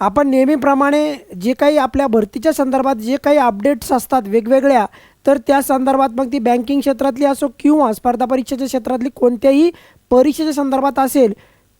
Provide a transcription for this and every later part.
आपण नेहमीप्रमाणे जे काही आपल्या भरतीच्या संदर्भात जे काही अपडेट्स असतात वेगवेगळ्या तर त्या संदर्भात मग ती बँकिंग क्षेत्रातली असो किंवा स्पर्धा परीक्षेच्या क्षेत्रातली कोणत्याही परीक्षेच्या संदर्भात असेल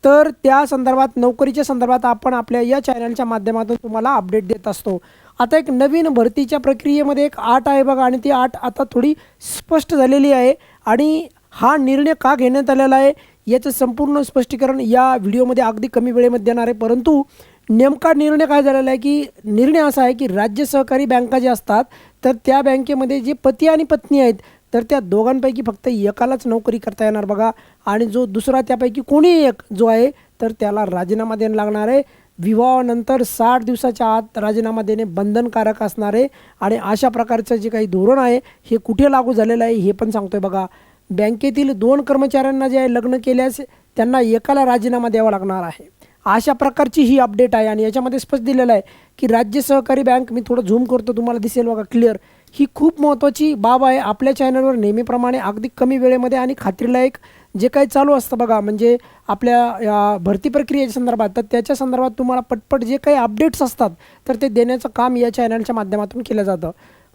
तर त्या संदर्भात नोकरीच्या संदर्भात आपण आपल्या या चॅनलच्या माध्यमातून तुम्हाला अपडेट देत असतो. आता एक नवीन भरतीच्या प्रक्रियेमध्ये एक आट आहे बघा आणि ती आट आता थोडी स्पष्ट झालेली आहे आणि हा निर्णय का घेण्यात आलेला आहे याचं संपूर्ण स्पष्टीकरण या व्हिडिओमध्ये अगदी कमी वेळेमध्ये देणार आहे. परंतु नेमका निर्णय काय झालेला आहे की निर्णय असा आहे की राज्य सहकारी बँका ज्या असतात तर त्या बँकेमध्ये जे पती आणि पत्नी आहेत तर त्या दोघांपैकी फक्त एकालाच नोकरी करता येणार बघा. आणि जो दुसरा त्यापैकी कोणीही एक जो आहे तर त्याला राजीनामा देणं लागणार आहे. विवाहानंतर साठ दिवसाच्या आत राजीनामा देणे बंधनकारक असणार आहे. आणि अशा प्रकारचं जे काही धोरण आहे हे कुठे लागू झालेलं आहे हे पण सांगतोय बघा. बँकेतील दोन कर्मचाऱ्यांना जे आहे लग्न केल्यास त्यांना एकाला राजीनामा द्यावा लागणार आहे. अशा प्रकारची ही अपडेट आहे आणि याच्यामध्ये स्पष्ट दिलेलं आहे की राज्य सहकारी बँक मी थोडं झूम करतो तुम्हाला दिसेल बघा क्लिअर ही खूप महत्त्वाची बाब आहे. आपल्या चॅनलवर नेहमीप्रमाणे अगदी कमी वेळेमध्ये आणि खात्रीलायक जे काही चालू असतं बघा म्हणजे आपल्या भरती प्रक्रियेच्या संदर्भात तर त्याच्या संदर्भात तुम्हाला पटपट जे काही अपडेट्स असतात तर ते देण्याचं काम या चॅनलच्या माध्यमातून केलं जातं.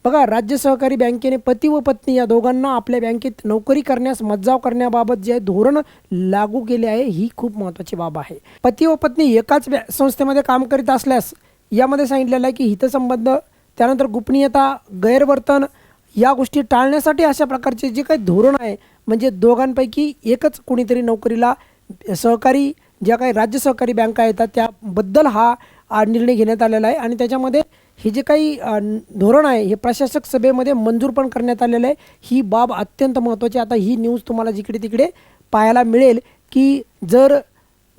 बघा राज्य सहकारी बँकेने पती व पत्नी या दोघांना आपल्या बँकेत नोकरी करण्यास मज्जाव करण्याबाबत जे धोरण लागू केले आहे ही खूप महत्त्वाची बाब आहे. पती व पत्नी एकाच संस्थेमध्ये काम करीत असल्यास यामध्ये सांगितलेलं आहे की हितसंबंध त्यानंतर गोपनीयता गैरवर्तन या गोष्टी टाळण्यासाठी अशा प्रकारचे जे काही धोरण आहे म्हणजे दोघांपैकी एकच कोणीतरी नोकरीला सहकारी ज्या काही राज्य सहकारी बँका येतात त्याबद्दल हा आ, निर्णय घेण्यात आलेला आहे आणि त्याच्यामध्ये हे जे काही धोरण आहे हे प्रशासक सभेमध्ये मंजूर पण करण्यात आलेलं आहे. ही बाब अत्यंत महत्त्वाची आता ही न्यूज तुम्हाला जिकडे तिकडे पाहायला मिळेल की जर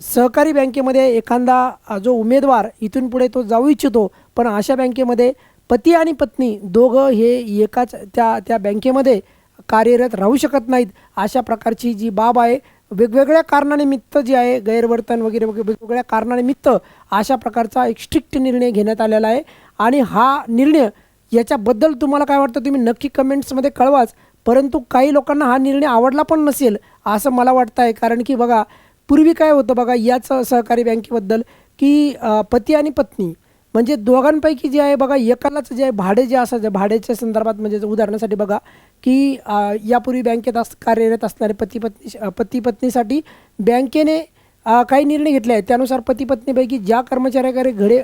सहकारी बँकेमध्ये एखादा जो उमेदवार इथून पुढे तो जाऊ इच्छितो पण अशा बँकेमध्ये पती आणि पत्नी दोघं हे एकाच त्या त्या बँकेमध्ये कार्यरत राहू शकत नाहीत अशा प्रकारची जी बाब आहे वेगवेगळ्या कारणानिमित्त जी आहे गैरवर्तन वगैरे वगैरे वेगवेगळ्या कारणानिमित्त अशा प्रकारचा एक स्ट्रिक्ट निर्णय घेण्यात आलेला आहे. आणि हा निर्णय याच्याबद्दल तुम्हाला काय वाटतं? तुम्ही नक्की कमेंट्समध्ये कळवाच. परंतु काही लोकांना हा निर्णय आवडला पण नसेल असं मला वाटतं आहे. कारण की बघा पूर्वी काय होतं बघा याच सहकारी बँकेबद्दल की पती आणि पत्नी म्हणजे दोघांपैकी जे आहे बघा एकालाच जे आहे भाडे जे असायचं भाड्याच्या संदर्भात म्हणजे उदाहरणासाठी बघा की यापूर्वी बँकेत अस कार्यरत असणारे पती पत्नी पती पत्नीसाठी बँकेने काही निर्णय घेतले आहेत. त्यानुसार पती पत्नीपैकी ज्या कर्मचाऱ्याकडे घडे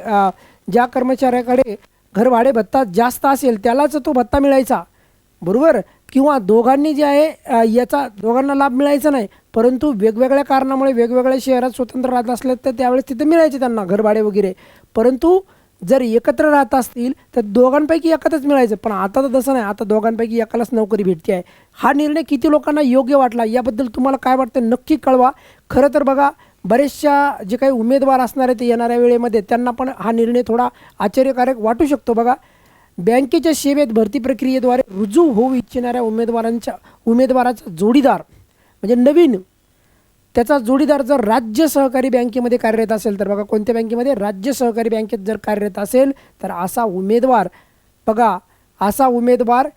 ज्या कर्मचाऱ्याकडे घर भाडे भत्ता जास्त असेल त्यालाच तो भत्ता मिळायचा. बरोबर? किंवा दोघांनी जे आहे याचा दोघांना लाभ मिळायचा नाही परंतु वेगवेगळ्या कारणामुळे वेगवेगळ्या शहरात स्वतंत्र राहत असले तर त्यावेळेस तिथे मिळायचे त्यांना घरभाडे वगैरे. परंतु जर एकत्र राहत असतील तर दोघांपैकी एकातच मिळायचं. पण आता तर तसं नाही. आता दोघांपैकी एकालाच नोकरी भेटते आहे. हा निर्णय किती लोकांना योग्य वाटला याबद्दल तुम्हाला काय वाटतं नक्की कळवा. खरं तर बघा बरेचशा जे काही उमेदवार असणार आहेत ते येणाऱ्या वेळेमध्ये त्यांना पण हा निर्णय थोडा आश्चर्यकारक वाटू शकतो. बघा बँकेच्या सेवेत भरती प्रक्रियेद्वारे रुजू होऊ इच्छिणाऱ्या उमेदवारांच्या उमेदवाराचा जोडीदार म्हणजे नवीन त्याचा जोडीदार जर राज्य सहकारी बँकेमध्ये कार्यरत असेल तर बघा कोणत्या बँकेमध्ये? राज्य सहकारी बँकेत जर कार्यरत असेल तर असा उमेदवार बघा असा उमेदवार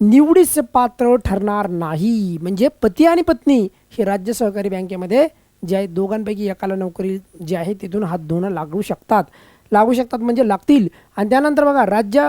निवडीस पात्र ठरणार नाही. म्हणजे पती आणि पत्नी हे राज्य सहकारी बँकेमध्ये जे आहे दोघांपैकी एकाला नोकरी जी आहे तिथून हात धुणं लागू शकतात. लागू शकतात म्हणजे लागतील. आणि त्यानंतर बघा राज्य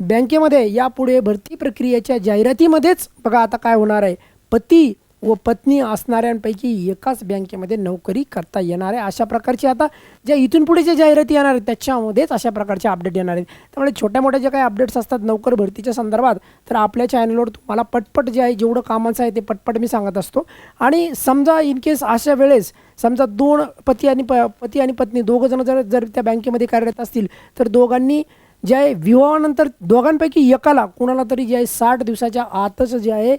बँकेमध्ये यापुढे भरती प्रक्रियेच्या जाहिरातीमध्येच बघा आता काय होणार आहे. पती व पत्नी असणाऱ्यांपैकी एकाच बँकेमध्ये नोकरी करता येणार आहे. अशा प्रकारची आता ज्या इथून पुढे ज्या जाहिराती येणार आहेत त्याच्यामध्येच अशा प्रकारचे अपडेट येणार आहेत. त्यामुळे छोट्या मोठ्या ज्या काही अपडेट्स असतात नोकर भरतीच्या संदर्भात तर आपल्या चॅनलवर तुम्हाला पटपट जे आहे जेवढं कामाचं आहे ते पटपट मी सांगत असतो. आणि समजा इन केस अशा वेळेस समजा दोन पती आणि प पती आणि पत्नी दोघं जण जर जर त्या बँकेमध्ये कार्यरत असतील तर दोघांनी जे आहे विवाहानंतर दोघांपैकी एकाला कोणाला तरी जे आहे साठ दिवसाच्या आतच जे आहे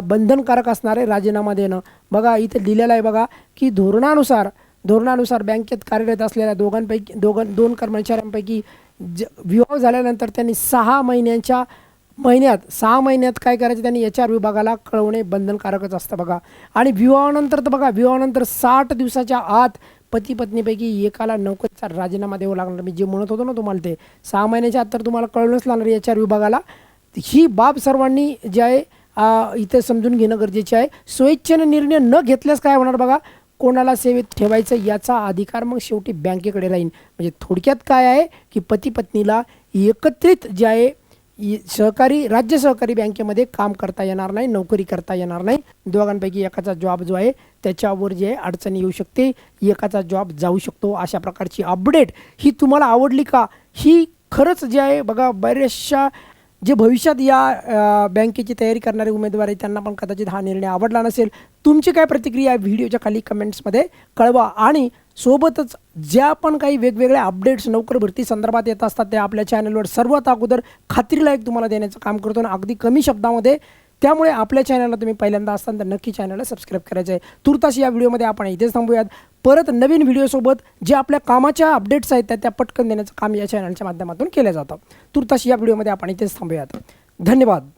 बंधनकारक असणार आहे राजीनामा देणं. बघा इथे लिहिलेलं आहे बघा की धोरणानुसार धोरणानुसार बँकेत कार्यरत असलेल्या दोघांपैकी दोघां दोन कर्मचाऱ्यांपैकी ज विवाह झाल्यानंतर त्यांनी सहा महिन्यांच्या महिन्यात सहा महिन्यात काय करायचं? त्यांनी एच आर विभागाला कळवणे बंधनकारकच असतं बघा. आणि विवाहानंतर तर बघा विवाहानंतर साठ दिवसाच्या आत पती पत्नीपैकी एकाला नोकरीचा राजीनामा द्यावा लागणार. मी जे म्हणत होतो ना तुम्हाला ते सहा महिन्याच्या आत तर तुम्हाला कळवणंच लागणार एच आर विभागाला. ही बाब सर्वांनी जे आहे इथे समजून घेणं गरजेचे आहे. स्वेच्छेने निर्णय न घेतल्यास काय होणार बघा? कोणाला सेवेत ठेवायचं याचा अधिकार मग शेवटी बँकेकडे राहील म्हणजे थोडक्यात काय आहे की पती पत्नीला एकत्रित जे आहे सहकारी राज्य सहकारी बँकेमध्ये काम करता येणार नाही नोकरी करता येणार नाही. दोघांपैकी एकाचा जॉब जो आहे त्याच्यावर जे आहे अडचणी येऊ शकते. एकाचा जॉब जाऊ शकतो. अशा प्रकारची अपडेट ही तुम्हाला आवडली का? ही खरंच जे आहे बघा बऱ्याचशा जे भविष्यात या बँकेची तयारी करणारे उमेदवार आहेत त्यांना पण कदाचित हा निर्णय आवडला नसेल. तुमची काय प्रतिक्रिया व्हिडिओच्या खाली कमेंट्समध्ये कळवा आणि सोबतच ज्या पण काही वेगवेगळ्या अपडेट्स नोकर भरती संदर्भात येत असतात त्या आपल्या चॅनलवर सर्वात अगोदर खात्रीलायक तुम्हाला देण्याचं काम करतो. आणि अगदी कमी शब्दामध्ये त्यामुळे आपल्या चॅनलला तुम्ही पहिल्यांदा असताना तर नक्की चॅनलला सबस्क्राईब करायचं आहे तुर्तास या व्हिडिओमध्ये आपण इथेच थांबूयात. परत नवीन व्हिडिओसोबत जे आपल्या कामाच्या अपडेट्स आहेत त्या त्या पटकन देण्याचं काम या चॅनलच्या माध्यमातून केलं जातं. तुर्तास या व्हिडिओमध्ये आपण इथेच थांबूयात. धन्यवाद.